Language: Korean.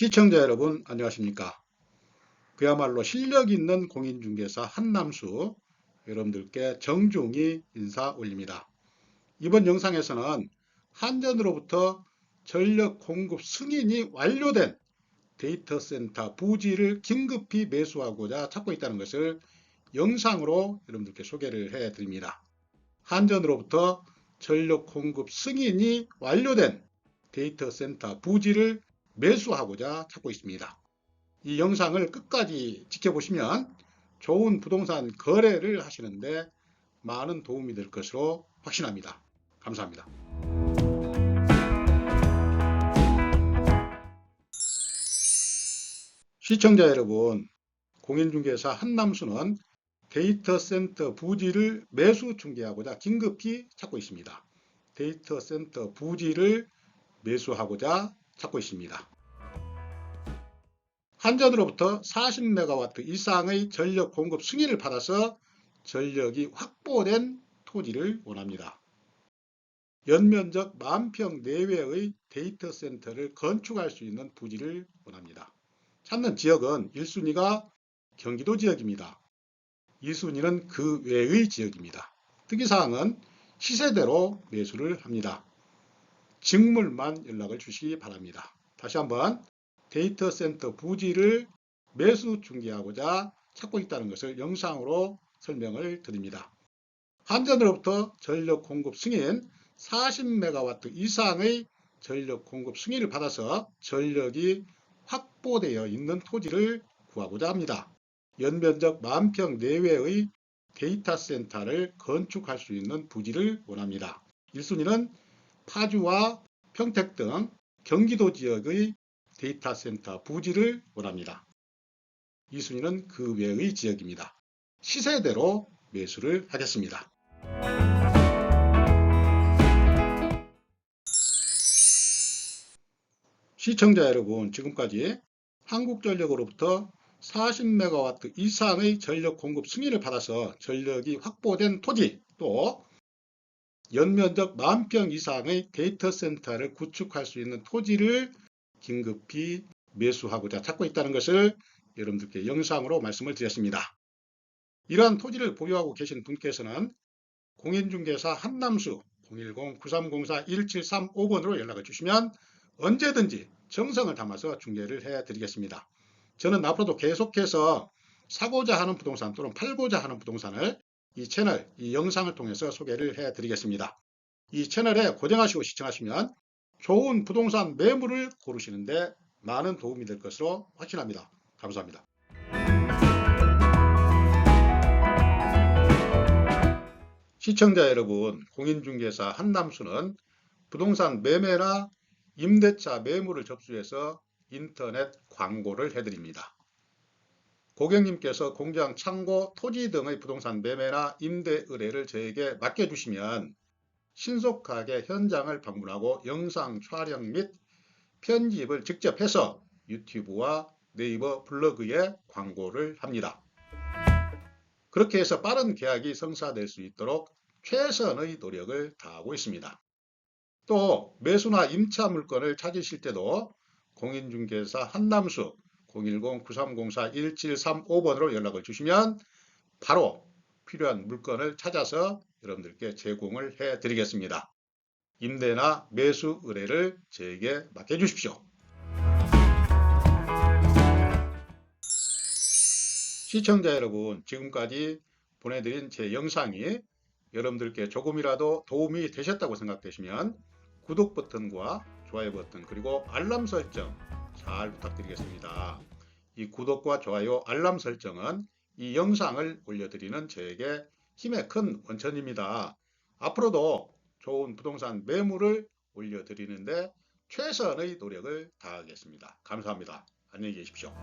시청자 여러분 안녕하십니까? 그야말로 실력 있는 공인중개사 한남수 여러분들께 정중히 인사 올립니다. 이번 영상에서는 한전으로부터 전력 공급 승인이 완료된 데이터 센터 부지를 긴급히 매수하고자 찾고 있다는 것을 영상으로 여러분들께 소개를 해 드립니다. 한전으로부터 전력 공급 승인이 완료된 데이터 센터 부지를 매수하고자 찾고 있습니다. 이 영상을 끝까지 지켜보시면 좋은 부동산 거래를 하시는데 많은 도움이 될 것으로 확신합니다. 감사합니다. 시청자 여러분, 공인중개사 한남수는 데이터 센터 부지를 매수 중개하고자 긴급히 찾고 있습니다. 데이터 센터 부지를 매수하고자 찾고 있습니다. 한전으로부터 40메가와트 이상의 전력 공급 승인을 받아서 전력이 확보된 토지를 원합니다. 연면적 만평 내외의 데이터 센터를 건축할 수 있는 부지를 원합니다. 찾는 지역은 1순위가 경기도 지역입니다. 2순위는 그 외의 지역입니다. 특이사항은 시세대로 매수를 합니다. 직물만 연락을 주시기 바랍니다. 다시 한번 데이터 센터 부지를 매수 중개하고자 찾고 있다는 것을 영상으로 설명을 드립니다. 한전으로부터 전력 공급 승인 40메가와트 이상의 전력 공급 승인을 받아서 전력이 확보되어 있는 토지를 구하고자 합니다. 연면적 만평 내외의 데이터 센터를 건축할 수 있는 부지를 원합니다. 1순위는 파주와 평택 등 경기도 지역의 데이터 센터 부지를 원합니다. 2순위는 그 외의 지역입니다. 시세대로 매수를 하겠습니다. 시청자 여러분, 지금까지 한국전력으로부터 40메가와트 이상의 전력 공급 승인을 받아서 전력이 확보된 토지 또 연면적 만평 이상의 데이터 센터를 구축할 수 있는 토지를 긴급히 매수하고자 찾고 있다는 것을 여러분들께 영상으로 말씀을 드렸습니다. 이러한 토지를 보유하고 계신 분께서는 공인중개사 한남수 010-9304-1735번으로 연락을 주시면 언제든지 정성을 담아서 중개를 해 드리겠습니다. 저는 앞으로도 계속해서 사고자 하는 부동산 또는 팔고자 하는 부동산을 이 채널, 이 영상을 통해서 소개를 해 드리겠습니다. 이 채널에 고정하시고 시청하시면 좋은 부동산 매물을 고르시는데 많은 도움이 될 것으로 확신합니다. 감사합니다. 시청자 여러분, 공인중개사 한남수는 부동산 매매나 임대차 매물을 접수해서 인터넷 광고를 해드립니다. 고객님께서 공장, 창고, 토지 등의 부동산 매매나 임대 의뢰를 저에게 맡겨주시면 신속하게 현장을 방문하고 영상 촬영 및 편집을 직접 해서 유튜브와 네이버 블로그에 광고를 합니다. 그렇게 해서 빠른 계약이 성사될 수 있도록 최선의 노력을 다하고 있습니다. 또 매수나 임차 물건을 찾으실 때도 공인중개사 한남수 010-9304-1735번으로 연락을 주시면 바로 필요한 물건을 찾아서 여러분들께 제공을 해 드리겠습니다. 임대나 매수 의뢰를 저에게 맡겨 주십시오. 시청자 여러분, 지금까지 보내드린 제 영상이 여러분들께 조금이라도 도움이 되셨다고 생각되시면 구독 버튼과 좋아요 버튼 그리고 알람 설정 잘 부탁드리겠습니다. 이 구독과 좋아요 알람 설정은 이 영상을 올려드리는 저에게 힘의 큰 원천입니다. 앞으로도 좋은 부동산 매물을 올려드리는데 최선의 노력을 다하겠습니다. 감사합니다. 안녕히 계십시오.